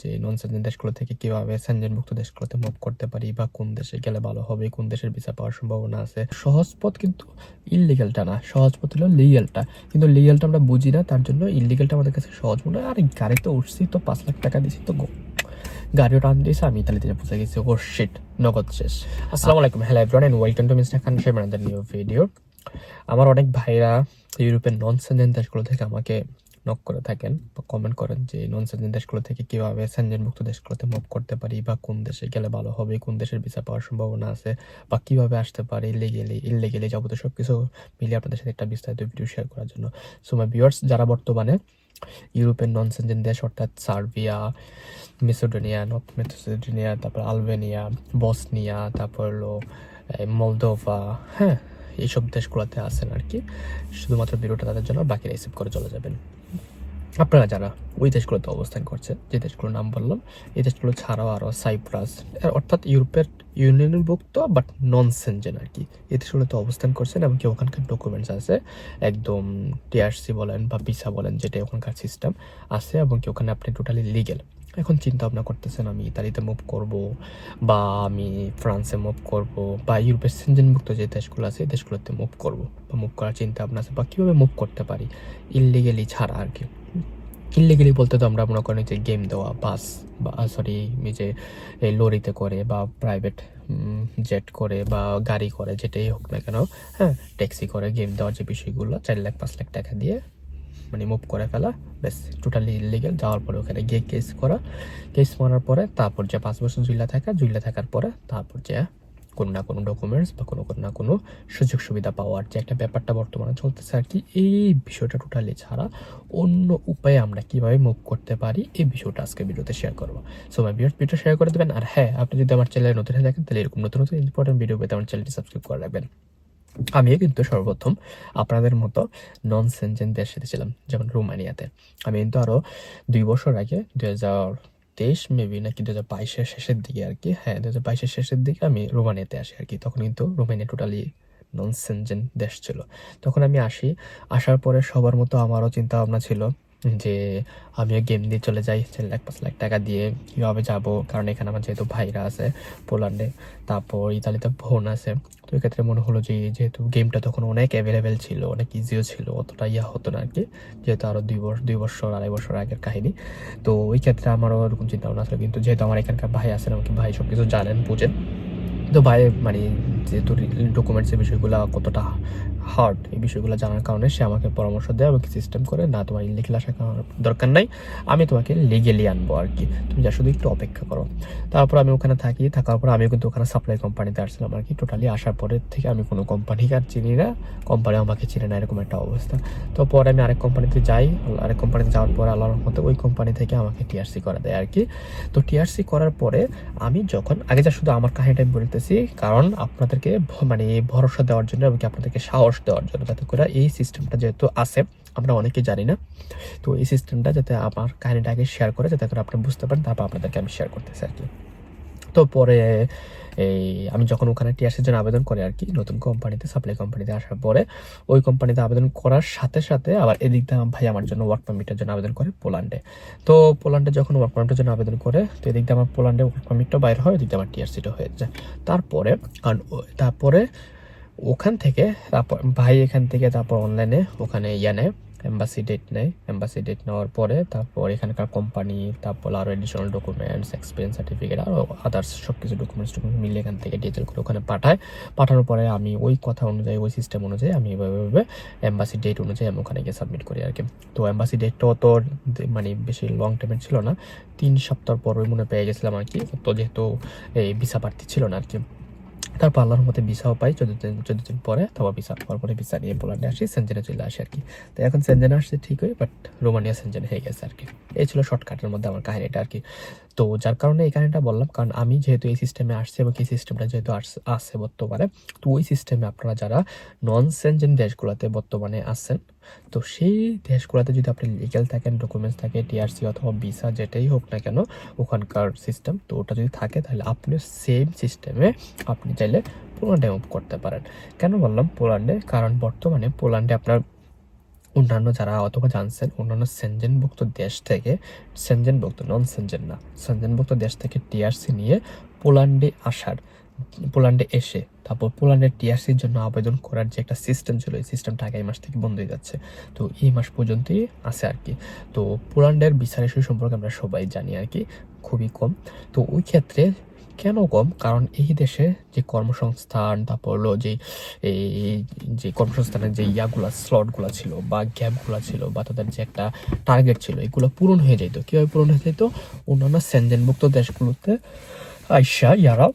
যে নন সেনজেন দেশগুলো থেকে কীভাবে সেনজেনভুক্ত দেশগুলোতে মুভ করতে পারি বা কোন দেশে গেলে ভালো হবে কোন দেশের ভিসা পাওয়ার সম্ভাবনা আছে। সহজ পথ কিন্তু ইলিগালটা না সহজ পথ হলো লিগালটা কিন্তু লিগালটা আমরা বুঝি না তার জন্য ইলিগালটা আমাদের কাছে সহজ মনে হয়। আর এই গাড়িতে উঠছি তো পাঁচ লাখ টাকা দিছি তো গাড়িও টান দিয়েছে আমি ইতালিতে পৌঁছে গেছি ও শিট নগদ শেষ। আসসালামু আলাইকুম hello everyone and welcome to mister Khan shame new video আমার অনেক ভাইরা ইউরোপের নন সেনজেন দেশগুলো থেকে আমাকে নক করে থাকেন বা কমেন্ট করেন যে নন সেনজেন দেশগুলো থেকে কীভাবে সেনজেনভুক্ত দেশগুলোতে মুভ করতে পারি বা কোন দেশে গেলে ভালো হবে, কোন দেশের ভিসা পাওয়ার সম্ভাবনা আছে বা কীভাবে আসতে পারি ইলিগেলি ইলিগেলি যাবতীয় সব কিছু মিলিয়ে আপনাদের সাথে একটা বিস্তারিত ভিডিও শেয়ার করার জন্য। সো মাই ভিউয়ার্স যারা বর্তমানে ইউরোপের নন সেনজেন দেশ, অর্থাৎ সার্বিয়া, মেসোডোনিয়া, নর্থ মেসোডোনিয়া, তারপর আলবেনিয়া, বসনিয়া, তারপর হলো মলদোভা হ্যাঁ এইসব দেশগুলোতে আছেন আর কি। শুধুমাত্র ভিডিওটা তাদের জন্য বাকি রিসিভ করে চলে যাবেন। আপনারা যারা ওই দেশগুলোতে অবস্থান করছে, যে দেশগুলোর নাম বললাম, এই দেশগুলো ছাড়াও আরও সাইপ্রাস অর্থাৎ ইউরোপের ইউনিয়নের ইউনিয়নভুক্ত বাট নন সেনজেন আর কি, এই দেশগুলোতে অবস্থান করছেন এবং কি ওখানকার ডকুমেন্টস আছে, একদম টিআরসি বলেন বা ভিসা বলেন যেটা ওখানকার সিস্টেম আছে এবং কি ওখানে আপনি টোটালি লিগেল এখন চিন্তা ভাবনা করতেছেন আমি, ইতালিতে মুভ করব বা আমি ফ্রান্সে মুভ করব বা ইউরোপের সেনজেনভুক্ত যে দেশগুলো আছে দেশগুলোতে মুভ করব বা মুভ করার চিন্তা ভাবনা আছে বা কীভাবে মুভ করতে পারি ইলিগেলি ছাড়া আর কি। ইলিগেলি বলতে তো আমরা মনে করি যে গেম দেওয়া বাস বা সরি যে লরিতে করে বা প্রাইভেট জেট করে বা গাড়ি করে, যেটাই হোক না কেন হ্যাঁ ট্যাক্সি করে গেম দেওয়ার যে বিষয়গুলো, চার লাখ, পাঁচ লাখ টাকা দিয়ে মানে মুভ করে ফেলা। বেশ টোটালি ইলিগেল যাওয়ার পরে ওখানে গিয়ে কেস করা। কেস করার পরে তারপর যে পাঁচ বছর জুইলা থাকা জুইলা থাকার পরে তারপর যে কোনো না কোনো ডকুমেন্টস বা কোনো কোনো না কোনো সুযোগ সুবিধা পাওয়ার যে একটা ব্যাপারটা বর্তমানে চলতেছে আর কি, এই বিষয়টা টোটালি ছাড়া অন্য উপায়ে আমরা কীভাবে মুভ করতে পারি, এই বিষয়টা আজকে ভিডিওতে শেয়ার করব। সো মাই ভিডিও ভিডিও শেয়ার করে দেবেন। আর হ্যাঁ আপনি যদি আমার চ্যানেলে নতুন হয়ে থাকেন, তাহলে এরকম নতুন নতুন ইম্পর্টেন্ট ভিডিও পেতে আমার চ্যানেলটি সাবস্ক্রাইব করে রাখবেন। আমিও কিন্তু সর্বপ্রথম আপনাদের মতো নন সেনজেন দেশে ছিলাম, যেমন রোমানিয়াতে। আমি কিন্তু আরও দুই বছর আগে দু হাজার তেইশ মেবি নাকি দু হাজার বাইশের শেষের দিকে আর কি হ্যাঁ দু হাজার বাইশের শেষের দিকে আমি রোমানিয়াতে আসি আর কি। তখন কিন্তু রোমানিয়া টোটালি নন সেনজেন দেশ ছিল। তখন আমি আসি, আসার পরে সবার মতো আমারও চিন্তা ভাবনা ছিল যে আমিও গেম দিয়ে চলে যাই লাখ পাঁচ লাখ টাকা দিয়ে কীভাবে যাব? কারণ এখানে আমার যেহেতু ভাইরা আছে পোল্যান্ডে, তারপর ইতালিতে বোন আছে। তো এক্ষেত্রে মনে হলো যে, যেহেতু গেমটা তখন অনেক অ্যাভেলেবেল ছিল, অনেক ইজিও ছিল, অতটা ইয়া হতো না আর কি যেহেতু আরও দুই বছর দুই বছর, আড়াই বছর আগের কাহিনী। তো ওই ক্ষেত্রে আমারও ওরকম চিন্তা ভাবনা ছিল। কিন্তু যেহেতু আমার এখানকার ভাই আছেন আমাকে ভাই সব কিছু জানেন, বুঝেন। তো ভাই মানে যেহেতু ডকুমেন্টসের বিষয়গুলো কতটা হার্ড এই বিষয়গুলো জানার কারণে সে আমাকে পরামর্শ দেয় আমাকে সিস্টেম করে, না, তোমার ইলিগেল আসার দরকার নাই, আমি তোমাকে লিগেলি আনব আর কি তুমি যা শুধু একটু অপেক্ষা করো। তারপর আমি ওখানে থাকি, থাকার পর আমি কিন্তু ওখানে সাপ্লাই কোম্পানিতে আসছিলাম আর কি টোটালি আসার পরের থেকে আমি কোনো কোম্পানিকে আর চিনি না কোম্পানি আমাকে চিনে না, এরকম একটা অবস্থা। তো পরে আমি আরেক কোম্পানিতে যাই, আরেক কোম্পানিতে যাওয়ার পর আল্লাহর মতো ওই কোম্পানি থেকে আমাকে টিআরসি করে দেয় আর কি তো টিআরসি করার পরে আমি যখন, আগে যা শুধু আমার কাহিনীটা বলতেছি, কারণ আপনাদেরকে মানে ভরসা দেওয়ার জন্য এবং আপনাদেরকে সাহস দেওয়ার জন্য যাতে করে এই সিস্টেমটা যেহেতু আছে, আমরা অনেকে জানি না। তো এই সিস্টেমটা যাতে আমার কাহিনিটা আগে শেয়ার করে, যাতে করে আপনি বুঝতে পারেন, তারপর আপনাদেরকে আমি শেয়ার করতেছি আর কি। তো পরে এই, আমি যখন ওখানে টিআরসির জন্য আবেদন করি আর কি, নতুন কোম্পানিতে সাপ্লাই কোম্পানিতে আসার পরে, ওই কোম্পানিতে আবেদন করার সাথে সাথে আবার এদিক দিয়ে ভাই আমার জন্য ওয়ার্ক পারমিটের জন্য আবেদন করে পোল্যান্ডে তো পোল্যান্ডে যখন ওয়ার্ক পারমিটের জন্য আবেদন করে, তো এদিক দিয়ে আমার পোল্যান্ডে ওয়ার্ক পারমিটটা বাইর হয় এদিক দিয়ে আমার টিআরসিটা হয়ে যায়। তারপরে কারণ তারপরে ওখান থেকে, তারপর ভাই এখান থেকে তারপর অনলাইনে ওখানে ইয়া নেয় এম্বাসি ডেট নেয় এম্বাসি ডেট নেওয়ার পরে তারপর এখানকার কোম্পানি তারপর আরও এডিশনাল ডকুমেন্টস এক্সপিরিয়েন্স সার্টিফিকেট আরও আদার্স সব কিছু ডকুমেন্টস টকুমেন্ট মিলে এখান থেকে ডিটেল করে ওখানে পাঠায়। পাঠানোর পরে আমি ওই কথা অনুযায়ী, ওই সিস্টেম অনুযায়ী আমি এভাবে এম্বাসি ডেট অনুযায়ী আমি ওখানে গিয়ে সাবমিট করি আর কি। তো এম্বাসি ডেটটাও তো মানে বেশি লং টাইমের ছিল না। তিন সপ্তাহ পর মনে পেয়ে গেছিলাম আর কি। তো যেহেতু এই ভিসা প্রার্থী ছিল না আর কি। তারপর আল্লাহর মতে ভিসাও পাই, চোদ্দ দিন চোদ্দ দিন পরে তারপর ভিসা পাওয়ার পরে ভিসা নিয়ে পোল্যান্ডে আসি সেনজেনে চলে আসি আর কি তো এখন সেনজেনে আসছে ঠিকই বাট রোমানিয়া সেনজেন হয়ে গেছে আর কি এই ছিল শর্টকাটের মধ্যে আমার কাহিনিটা আর কি তো যার কারণে এই কাহিনীটা বললাম, কারণ আমি যেহেতু এই সিস্টেমে আসছি এবং এই সিস্টেমটা যেহেতু আসছে বর্তমানে, তো ওই সিস্টেমে আপনারা যারা নন সেনজেন দেশগুলোতে বর্তমানে আসছেন তো সেই দেশগুলোতে যদি আপনি লিগেল থাকেন ডকুমেন্টস থাকে টিআরসি অথবা ভিসা যেটাই হোক না কেন, ওখানকার সিস্টেম তো ওটা যদি থাকে, তাহলে আপনি সেম সিস্টেমে আপনি চাইলে পোল্যান্ডে মুভ করতে পারেন। কেন বললাম পোল্যান্ডে? কারণ বর্তমানে পোল্যান্ডে আপনার অন্যান্য যারা অথবা জানছেন, অন্যান্য সেনজেনভুক্ত দেশ থেকে সেনজেনভুক্ত নন সেনজেন না সেনজেনভুক্ত দেশ থেকে টিআরসি নিয়ে পোল্যান্ডে আসার, পোল্যান্ডে এসে, তারপর পোল্যান্ডের টিআরসির জন্য আবেদন করার যে একটা সিস্টেম ছিল, এই সিস্টেমটা আগামী মাস থেকে বন্ধ হয়ে যাচ্ছে। তো এই মাস পর্যন্তই আছে আর কি। তো পোল্যান্ডের বিচার ইস্যু সম্পর্কে আমরা সবাই জানি আর কি, খুবই কম। তো ওই ক্ষেত্রে কেন কম কারণ এই দেশে যে কর্মসংস্থান তারপর হলো যে এই যে কর্মসংস্থানের যে ইয়াগুলো স্লটগুলো ছিল বা গ্যাপগুলো ছিল বা তাদের যে একটা টার্গেট ছিল এগুলো পূরণ হয়ে যেত কীভাবে পূরণ হয়ে যেত অন্যান্য সেনজেনমুক্ত দেশগুলোতে আইসা ইয়ারা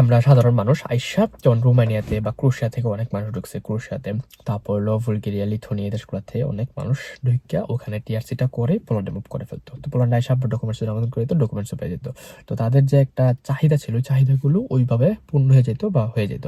আমরা সাধারণ মানুষ আইসা যেমন রোমানিয়াতে বা ক্রোশিয়া থেকে অনেক মানুষ ঢুকছে ক্রোশিয়াতে, তারপর হলো বুলগেরিয়া, লিথুনিয়া দেশগুলোতে অনেক মানুষ ঢুকিয়া ওখানে টিআরসিটা করে পোল্যান্ডে মুভ করে ফেলতো। তো পোল্যান্ডে আইসা ডকুমেন্টস আমাদের করে তো ডকুমেন্টসও পেয়ে যেত। তো তাদের যে একটা চাহিদা ছিল চাহিদাগুলো ওইভাবে পূর্ণ হয়ে যেত বা হয়ে যেত।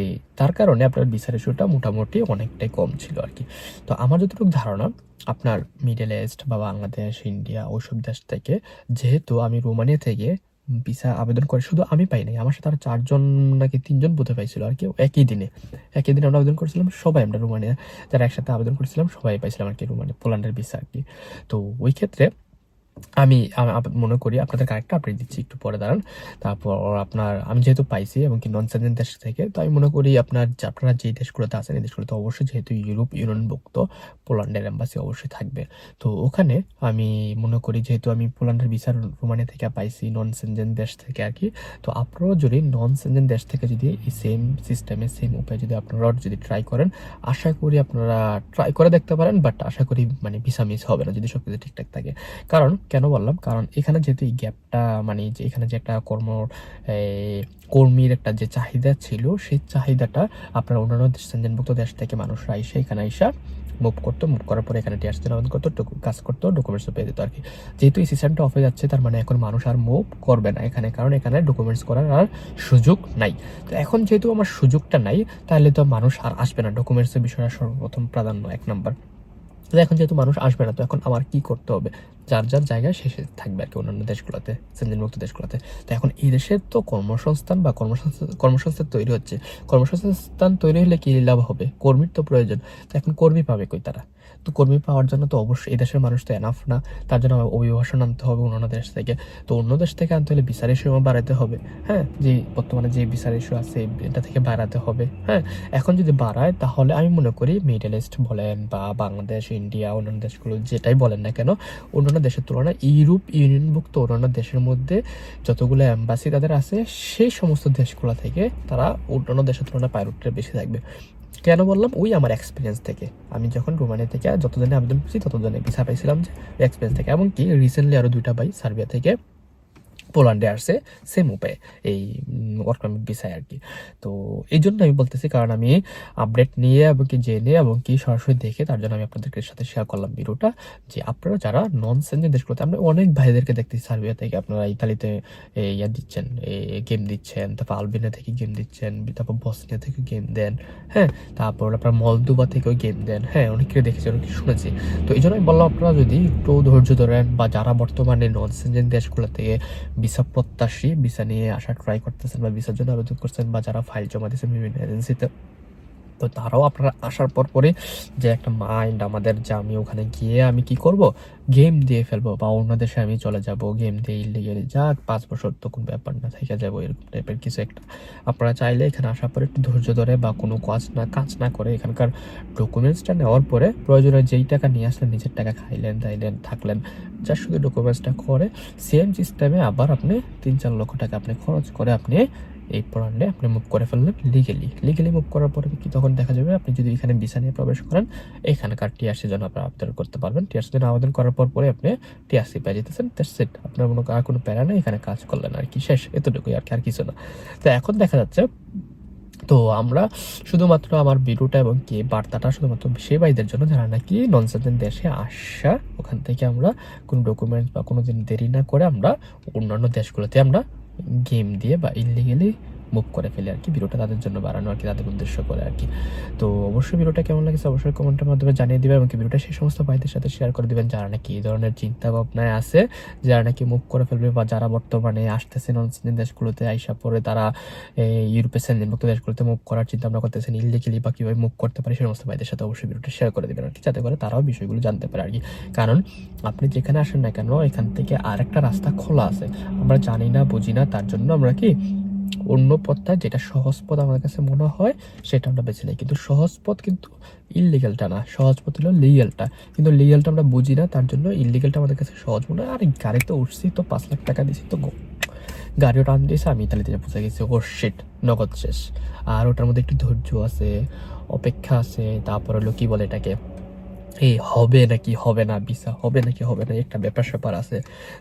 এই তার কারণে আপনার বিচার ইস্যুটা মোটামুটি অনেকটাই কম ছিল আর কি। তো আমার যতটুকু ধারণা, আপনার মিডল ইস্ট বা বাংলাদেশ, ইন্ডিয়া ওইসব দেশ থেকে, যেহেতু আমি রোমানিয়া থেকে ভিসা আবেদন করে। শুধু আমি পাই নাই, আমার সাথে আর চারজন নাকি তিনজন বোধহয় পাইছিল আর কি। একই দিনে একই দিনে আমরা আবেদন করেছিলাম, সবাই আমরা রোমানিয়া, যারা একসাথে আবেদন করেছিলাম, সবাই পাইছিলাম আর কি রোমানিয়া, পোল্যান্ডের ভিসা আর কি। তো ওই ক্ষেত্রে আমি মনে করি আপনাদের আরেকটা আপডেট দিচ্ছি, একটু পরে দাঁড়ান। তারপর আপনার, আমি যেহেতু পাইছি এবং কি নন সেভেন দেশ থেকে, তো আমি মনে করি আপনার আপনারা যে দেশগুলোতে আছেন, এই দেশগুলোতে অবশ্যই যেহেতু ইউরোপ ইউনিয়নভুক্ত পোল্যান্ডের এম্বাসি অবশ্যই থাকবে। তো ওখানে আমি মনে করি যেহেতু আমি পোল্যান্ডের বিচার রোমানিয়া থেকে পাইছি নন সেনজেন দেশ থেকে আর কি, তো আপনারাও যদি নন সেনজেন দেশ থেকে যদি এই সেম সিস্টেমে সেম উপায়ে যদি আপনারাও যদি ট্রাই করেন, আশা করি আপনারা ট্রাই করে দেখতে পারেন বাট আশা করি মানে ভিসা মিস হবে না, যদি সব কিছু ঠিকঠাক থাকে। কারণ কেন বললাম? কারণ এখানে যেহেতু এই গ্যাপটা মানে যে এখানে যে একটা কর্ম কর্মীর একটা যে চাহিদা ছিল, সেই চাহিদাটা আপনার অন্যান্য দেশ সেনজেনভুক্ত দেশ থেকে মানুষরা এসে এখানে আইসা মুভ করতো মুভ করার পরে এখানে টিয়ার্স আবেদন করতো কাজ করতো ডকুমেন্টসও পেয়ে যেত আর কি। যেহেতু এই সিস্টেমটা অফ হয়ে যাচ্ছে, তার মানে এখন মানুষ আর মুভ করবে না এখানে, কারণ এখানে ডকুমেন্টস করার আর সুযোগ নাই। তো এখন যেহেতু আমার সুযোগটা নাই, তাহলে তো মানুষ আর আসবে না। ডকুমেন্টসের বিষয়টা সর্বপ্রথম প্রাধান্য এক নাম্বার এখন যেহেতু মানুষ আসবে না, তো এখন আমার কি করতে হবে? যার যার জায়গায় শেষে থাকবে আর কি অন্যান্য দেশগুলোতে সেঞ্জিনমুক্ত দেশগুলোতে। তো এখন এই দেশের তো কর্মসংস্থান বা কর্মসংস্থান কর্মসংস্থান তৈরি হচ্ছে। কর্মসংস্থান তৈরি হলে কী লাভ হবে? কর্মীর তো প্রয়োজন। তো এখন কর্মী পাবে কই তারা? তো কর্মী পাওয়ার জন্য তো অবশ্যই এই দেশের মানুষ তো এনাফ না। তার জন্য অভিবাসন আনতে হবে অন্যান্য দেশ থেকে। তো অন্য দেশ থেকে আনতে হলে বিচার ইস্যু বাড়াতে হবে হ্যাঁ? যে বর্তমানে যে বিচার ইস্যু আছে, এটা থেকে বাড়াতে হবে হ্যাঁ? এখন যদি বাড়ায়, তাহলে আমি মনে করি মিডল ইস্ট বলেন বা বাংলাদেশ ইন্ডিয়া অন্যান্য দেশগুলো যেটাই বলেন না কেন, অন্যান্য দেশের তুলনায় ইউরোপ ইউনিয়নভুক্ত অন্যান্য দেশের মধ্যে যতগুলো অ্যাম্বাসি তাদের আছে, সেই সমস্ত দেশগুলো থেকে তারা অন্যান্য দেশের তুলনায় পাইলটটা বেশি থাকবে। কেন বললাম? ওই আমার এক্সপিরিয়েন্স থেকে। আমি যখন রোমানিয়া থেকে যতজনে আবেদন করছি ততজনে ভিসা পাইছিলাম যে এক্সপিরিয়েন্স থেকে। এমনকি রিসেন্টলি আরও দুইটা ভাই সার্বিয়া থেকে পোল্যান্ডে আসছে সেম উপায়ে এই ওয়ার্ক পারমিট ভিসায় আর কি। তো এই জন্য আমি বলতেছি, কারণ আমি আপডেট নিয়ে এবং কি জেনে এবং কি সরাসরি দেখে, তার জন্য আমি আপনাদেরকে সাথে শেয়ার করলাম ভিডিওটা। যে আপনারা যারা নন সেঞ্জেন দেশগুলোতে আমরা অনেক ভাইদেরকে দেখতেছি সার্বিয়া থেকে। আপনারা ইতালিতে ইয়া দিচ্ছেন গেম দিচ্ছেন, তারপর আলবেনিয়া থেকে গেম দিচ্ছেন, তারপর বসনিয়া থেকে গেম দেন হ্যাঁ? তারপর আপনার মলদুবা থেকেও গেম দেন হ্যাঁ? অনেকে দেখেছি অনেকে শুনেছি। তো এই জন্য আমি বললাম, আপনারা যদি একটু ধৈর্য ধরেন বা যারা বর্তমানে নন সেঞ্জেন দেশগুলো থেকে ভিসা প্রত্যাশী, ভিসা নিয়ে আসা ট্রাই করতেছেন বা ভিসার জন্য আবেদন করছেন বা যারা ফাইল জমা দিয়েছেন বিভিন্ন এজেন্সিতে তো তারাও আপনারা আসার পর পরে যে একটা মাইন্ড আমাদের যে আমি ওখানে গিয়ে আমি কি করব? গেম দিয়ে ফেলব বা অন্য দেশে আমি চলে যাব গেম দিয়ে ইলিগেলি যাক পাঁচ বছর তো কোনো ব্যাপার না, থেকে যাব এরকম টাইপের কিছু একটা। আপনারা চাইলে এখানে আসার পরে একটু ধৈর্য ধরে বা কোনো কাজ না কাজ না করে এখানকার ডকুমেন্টসটা নেওয়ার পরে প্রয়োজনে যেই টাকা নিয়ে আসলেন, নিজের টাকা খাইলেন, দাইলেন, থাকলেন, যা শুধু ডকুমেন্টসটা করে সেম সিস্টেমে আবার আপনি তিন চার লক্ষ টাকা আপনি খরচ করে আপনি এই পড়ান্ডে আপনি মুভ করে ফেললেন লিগেলি লিগেলি মুভ করার পরে কি তখন দেখা যাবে? আপনি যদি এখানে ভিসা নিয়ে প্রবেশ করেন এখানকার টিআরসির জন্য আপনি আবেদন করতে পারবেন। টিআরসির জন্য আবেদন করার পর পরে আপনি টিআরসি পেয়ে যেতেছেন। সেট আপনার মনে আর কোনো প্যারা নেই, এখানে কাজ করলেন আর কি। শেষ। এতটুকুই আর কি, আর কিছু না। তো এখন দেখা যাচ্ছে, তো আমরা শুধুমাত্র আমার ভিডিওটা এবং কি বার্তাটা শুধুমাত্র সেই ভাইদের জন্য, যারা নাকি নন সেভেন দেশে আসা, ওখান থেকে আমরা কোনো ডকুমেন্টস বা কোনো দিন দেরি না করে আমরা অন্যান্য দেশগুলোতে আমরা গেম দিয়ে বা ইলিগেলি মুভ করে ফেলে আর কি। ভিডিওটা তাদের জন্য বাড়ানো আর কি, তাদের উদ্দেশ্য করে আর কি। তো অবশ্যই ভিডিওটা কেমন লাগছে অবশ্যই কমেন্টের মাধ্যমে জানিয়ে দিবেন এবং ভিডিওটা সেই সমস্ত ভাইদের সাথে শেয়ার করে দিবেন যারা নাকি এই ধরনের চিন্তা ভাবনায় আছে, যারা নাকি মুভ করে ফেলবে বা যারা বর্তমানে আসতেছে নন দেশগুলোতে, আইসা পরে তারা এই ইউরোপের সেনজেনমুক্ত দেশগুলোতে মুভ করার চিন্তা ভাবনা করতেছেন ইলিগেলি বা কীভাবে মুভ করতে পারে সেই সমস্ত ভাইদের সাথে অবশ্যই ভিডিওটা শেয়ার করে দেবেন আর কি, যাতে করে তারাও বিষয়গুলো জানতে পারে আর কি। কারণ আপনি যেখানে আসেন না কেন, এখান থেকে আরেকটা রাস্তা খোলা আছে। আমরা জানি না, বুঝি না, তার জন্য আমরা কি অন্য পথটা যেটা সহজ পথ আমার কাছে মনে হয়, সেটা আমরা বেছে নিই। কিন্তু সহজ পথ কিন্তু ইলিগেলটা না। সহজ পথ হলো লিগেলটা কিন্তু লিগেলটা আমরা বুঝি না, তার জন্য ইলিগেলটা আমাদের কাছে সহজ মনে হয়। আর গাড়িতে উঠছি, তো পাঁচ লাখ টাকা দিছি, তো গাড়িও টান দিয়েছে, আমি ইতালিতে বুঝে গেছি। ও শিট নগদ শেষ। আর ওটার মধ্যে একটু ধৈর্য আছে, অপেক্ষা আছে, তারপর হলো কি বলে এটাকে? এই হবে নাকি, হবে না, ভিসা হবে নাকি, হবে না, একটা ব্যাপার স্যাপার আছে।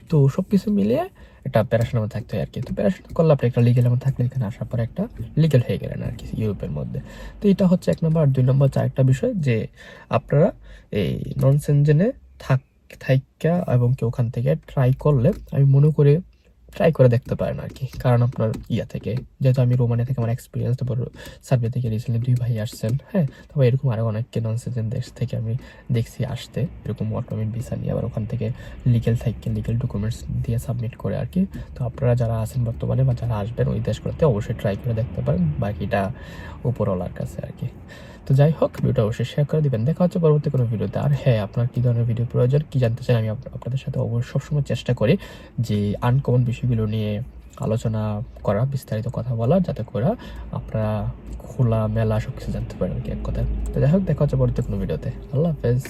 তো সব কিছু মিলিয়ে একটা প্যারাশোনার মধ্যে থাকতে হয় আর কি তো প্যারাশোনা করলে আপনি একটা লিগেল মধ্যে থাকলে এখানে আসার পরে একটা লিগেল হয়ে গেলেন আর কি ইউরোপের মধ্যে। তো এটা হচ্ছে এক নম্বর। আর দুই নম্বর চারটা বিষয় যে আপনারা এই নন সেনজেনে থাক, থাইকা এবং কি ওখান থেকে ট্রাই করলে আমি মনে করি ট্রাই করে দেখতে পারেন আর কি। কারণ আপনার ইয়া থেকে, যেহেতু আমি রোমানিয়া থেকে আমার এক্সপিরিয়েন্স তারপর সার্ভে থেকে রিসেন্টলি দুই ভাই আসছেন হ্যাঁ? তবে এরকম আরও অনেককে নন দেশ থেকে আমি দেখছি আসতে। এরকম পারমিট ভিসা নিয়ে আবার ওখান থেকে লিগেল থেকে লিগেল ডকুমেন্টস দিয়ে সাবমিট করে আর কি। তো আপনারা যারা আছেন বর্তমানে বা যারা আসবেন ওই দেশগুলোতে অবশ্যই ট্রাই করে দেখতে পারেন বাকিটা উপরওয়ালার কাছে আর কি। তো যাই হোক, ভিডিওটা অবশ্যই শেয়ার করে দেবেন। দেখা হচ্ছে পরবর্তী কোনো ভিডিওতে। আর হ্যাঁ আপনার কী ধরনের ভিডিও প্রয়োজন, কী জানতে চান, আমি আপনাদের সাথে অবশ্যই সবসময় চেষ্টা করি যে আনকমন বিষয়গুলো নিয়ে আলোচনা করা, বিস্তারিত কথা বলা, যাতে করে আপনারা খোলা মেলা সব কিছু জানতে পারেন কি এক কথায়। তো যাই হোক, দেখা হচ্ছে পরবর্তী কোনো ভিডিওতে। আল্লাহ হাফেজ।